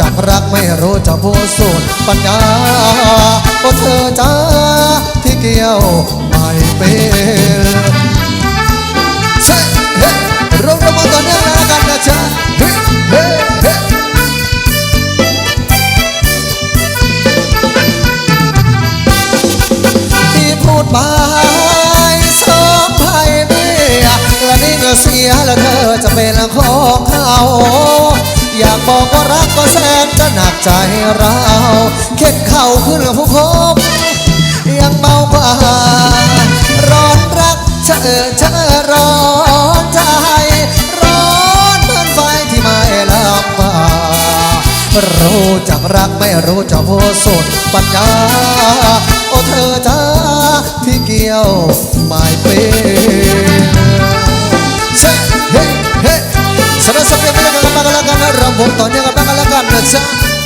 จากรักไม่รู้จะพูดสูตรปัญญาโอ้เธอจ้าที่เกี่ยวไม่เป็นเฮ้เฮ้ร้องระมัดระวังกันนะจ๊ะเฮ้เฮ้เฮ้ที่พูดไปสมภัยเนี่และนี่เงือเสียแล้วเธอจะเป็นของเขาอยากบอกว่ารักก็ ใจเราเข็ดเข่าขึ้นกัผู้คบยังเบาบาร้อนรักเธอเธอร้อนใจ ร้อนเหมือนไฟที่ไม่ลับมารู้จักรักไม่รู้จักโพสุดปัญญา โอ้เธอจ้าที่เกี่ยวไม่เป็นเฮ้เฮ้เฮ้สำหรับสัปดาห์นี้กันแล้วกันแล้วกันรำวงต่อเนื่องกันแล้วกันนะจ๊ะ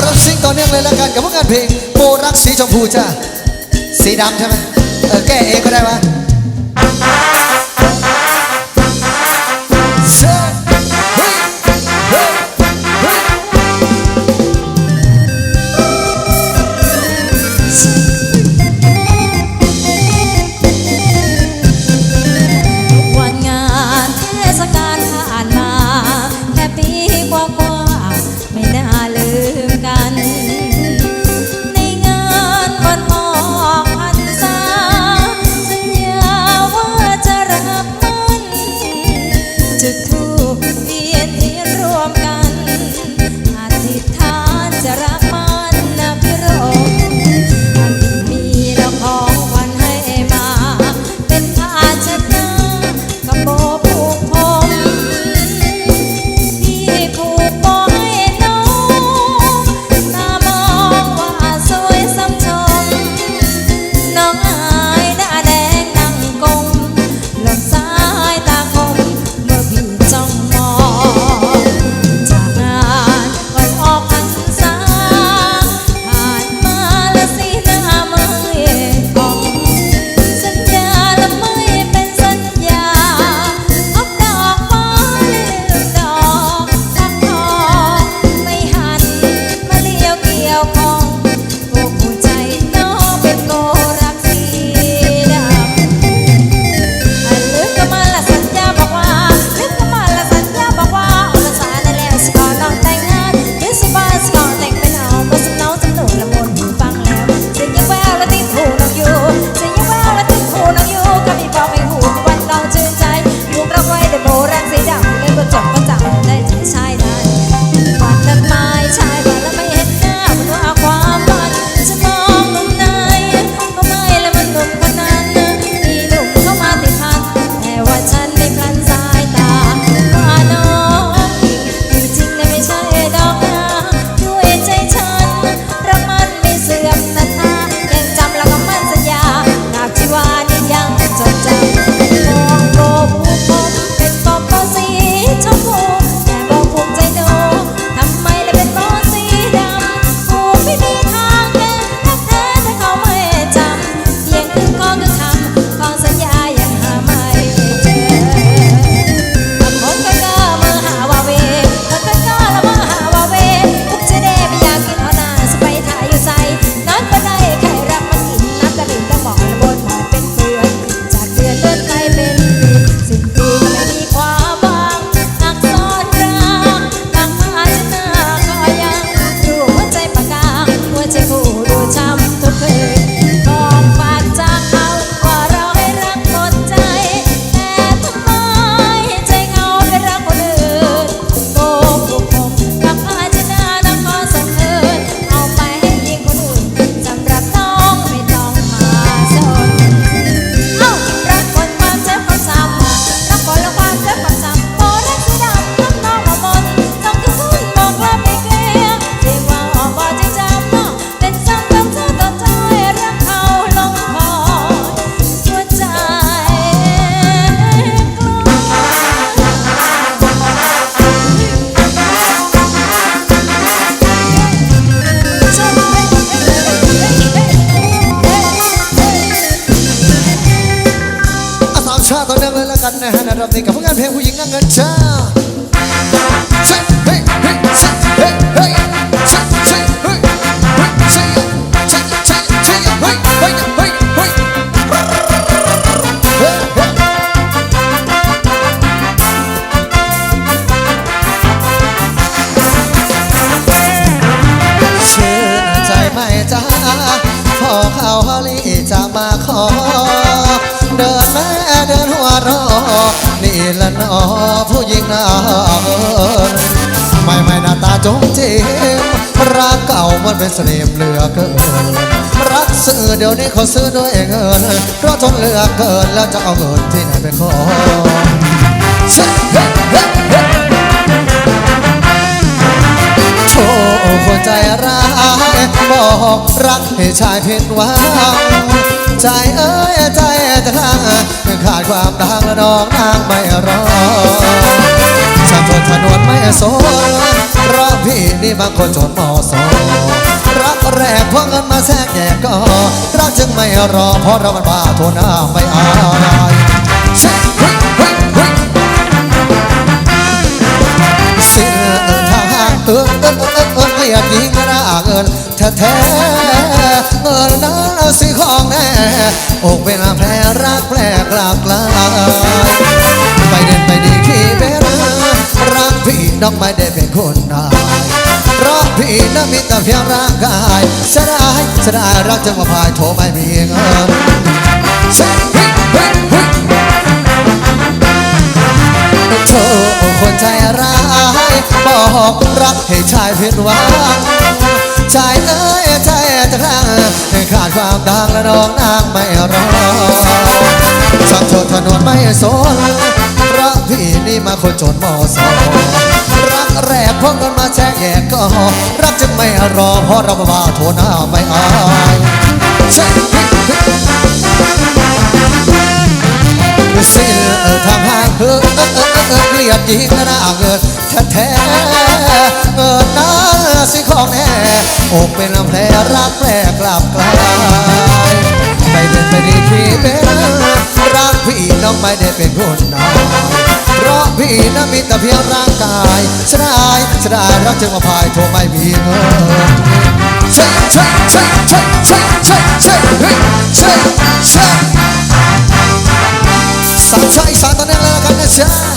เราซิงต่อนื่อเลยละกันกับพวงานเพลงโบรักสีชมพูจ้าสีดำใช่ไหมเออแก้เองก็ได้วะ กันนะฮะในรอบนี้กับผลงานเพลงผู้หญิงนั่งเงินช้า เป็นเสน่ห์เหลือเกินรักซื้อเดี๋ยวนี้เขาซื้อด้วยเงินเพราะทนเหลือเกินแล้วจะเอาเงินที่ไหนไปขอเช่เฮ้เฮ้เฮ้โธ่คนใจร้ายบอกรักให้ชายผิดหวังใจเอ้ยใจจะข้างขาดความดังและน้องนางไม่รอช่างทนถนนไม่โซรักพี่นี่บางคนจนมอสอ แรกเพราะเงินมาแทรกแยกก็รักจึงไม่รอเพราะเรามันบ้าโทนหน้าไม่อายเช่เฮ้ยเฮ้ยเฮ้ยเสียทางเออเออเออเออเออเกยดยิงระเงินแท้แท้เงินนั้นสิของแน่อกเป็นแผลรักแปลกหลากหลายไปเด่นไปดีขี้เบรรักพี่น้องไม่ได้เป็นคนนา เพราะพี่นั้นมีแต่เพียงร่างกายเสียดายเสียดายรักจึงมาพายโทรไม่มีเงินเช่เฮ้ยเฮ้ยเธ่คนใจร้ายบอกรักให้ชายผิดหวังชายเอ้ยใจจะคลั่งให้ขาดความดังและน้องนางไม่รอช่งโทษถนนไม่สนรักพี่นี่มาคนจนมอสอรักแร พราะเงินมาแช่แยกก็รักจึงไม่รอเพราะเราบ้าโทหน้าไม่อายเช่สิ้นทางห่างเออเออเออเออเกลียดยิงหน้าเงินแท้แท้ๆเงินน้าสิของแน่อกเป็นลำแผลรักแปรกลับกลายไปเดินไปดีที่เป็นรักพี่น้องไม่ได้เป็นคนนาย เพราะพี่นั้นมีแต่เพียงร่างกายฉันไดายเสียดายรักจึงมาพายโทรไม่มีเงินใช่ใช่ใช่ใช่ใช่ใช่ใช่เฮ้ยใช่เช่สามชายสามตอนนี้แล้วกันนะจ๊ะ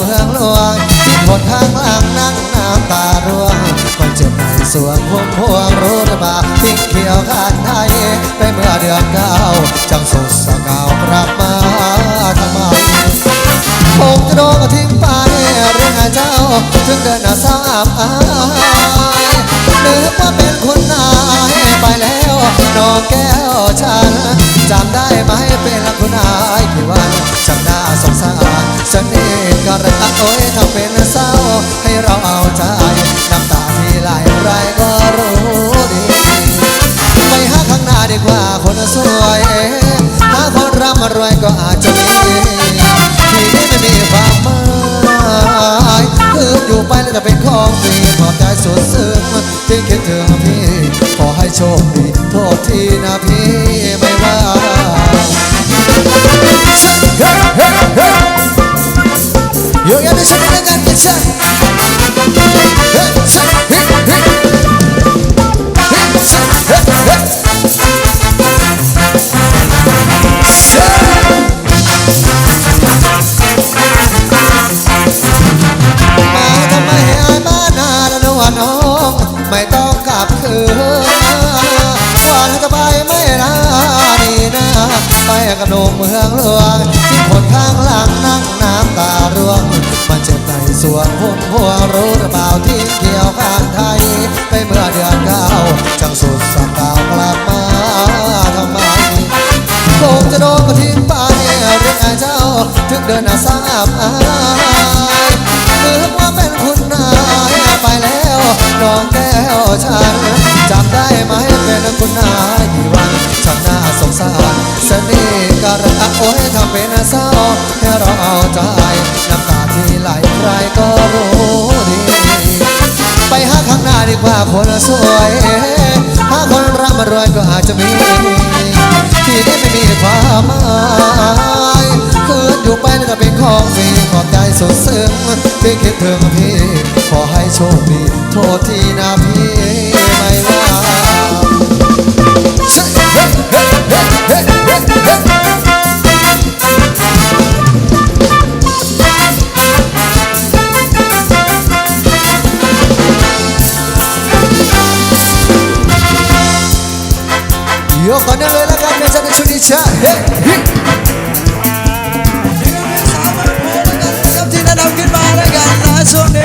เมืองหลวงที่คนข้างหลังนั่งน้ำตาร่วงมันเจ็บในสวงพวงพวงรู้หรือเปล่าทิ้งเขียวขาดไทยไปเมื่อเดือนเก้าจังสุดสกาวกลับมาทำไมคงจะโดนทิ้งไปเรื่องเจ้าถึงเดินหน้าสาบอายนึกว่าเป็นคุณนายไปแล้วน้องแก้วฉันจำได้ไหมเป็นคุณนายกี่วันฉันน่าสงสารฉันเอง โอ้ยทำเป็นเศร้าให้เราเอาใจน้ำตาที่ไหลไรก็รู้ดีไปหาข้างหน้าดีกว่าคนสวยหาคนร่ำรวยก็อาจจะมีที่นี่ไม่มีความหมายคืออยู่ไปแล้วจะเป็นของฟรีขอบใจสุดซึ้งที่คิดถึงพี่ขอให้โชคดีโทษทีนะพี่ไม่ว่าอยู่ยั งได้ฉันได้กันกันฉันเฮ้ยฉันเฮ้ยเฮ้ยเฮ้ยฉันเฮ้ยเฮ้ยมาทำไมอายบ้านนาละนวลน้องไม่ต้องกลับคืนว่าจะไปไม่ลานี่นะไปกับหนุ่มเมืองหลวง สวงพุ่มพวรู้หรือเปล่าที่เกี่ยวข้างไทย ไปเมื่อเดือนเก้าจังสุดสักาวกลับมาทำไมคงจะโดนก็ทิ้งไปเรื่องเจ้า ถึงเดินหน้าสาบอายนึกว่าเป็นคุณนายไปแล้วน้องแก้วฉันจำได้ไหมเป็นคุณนายกี่วันฉันน่าสงสารสนิทกระโอ้ยทำเป็นเศร้าให้เราเอาใจนำ ที่หลายใครก็รู้ดี ไปหาข้างหน้าดีกว่าคนสวย หาคนร่ำรวยก็อาจจะมี ที่ได้ไม่มีความหมายคืนอยู่ไปนั่นก็เป็นของฟรีขอบใจสุดซึ้งที่คิดถึงพี่ ขอให้โชคดี โทษทีนะพี่ไม่ว่า yohane meelakaakeessa nisunicha tina namkin maala gallaasone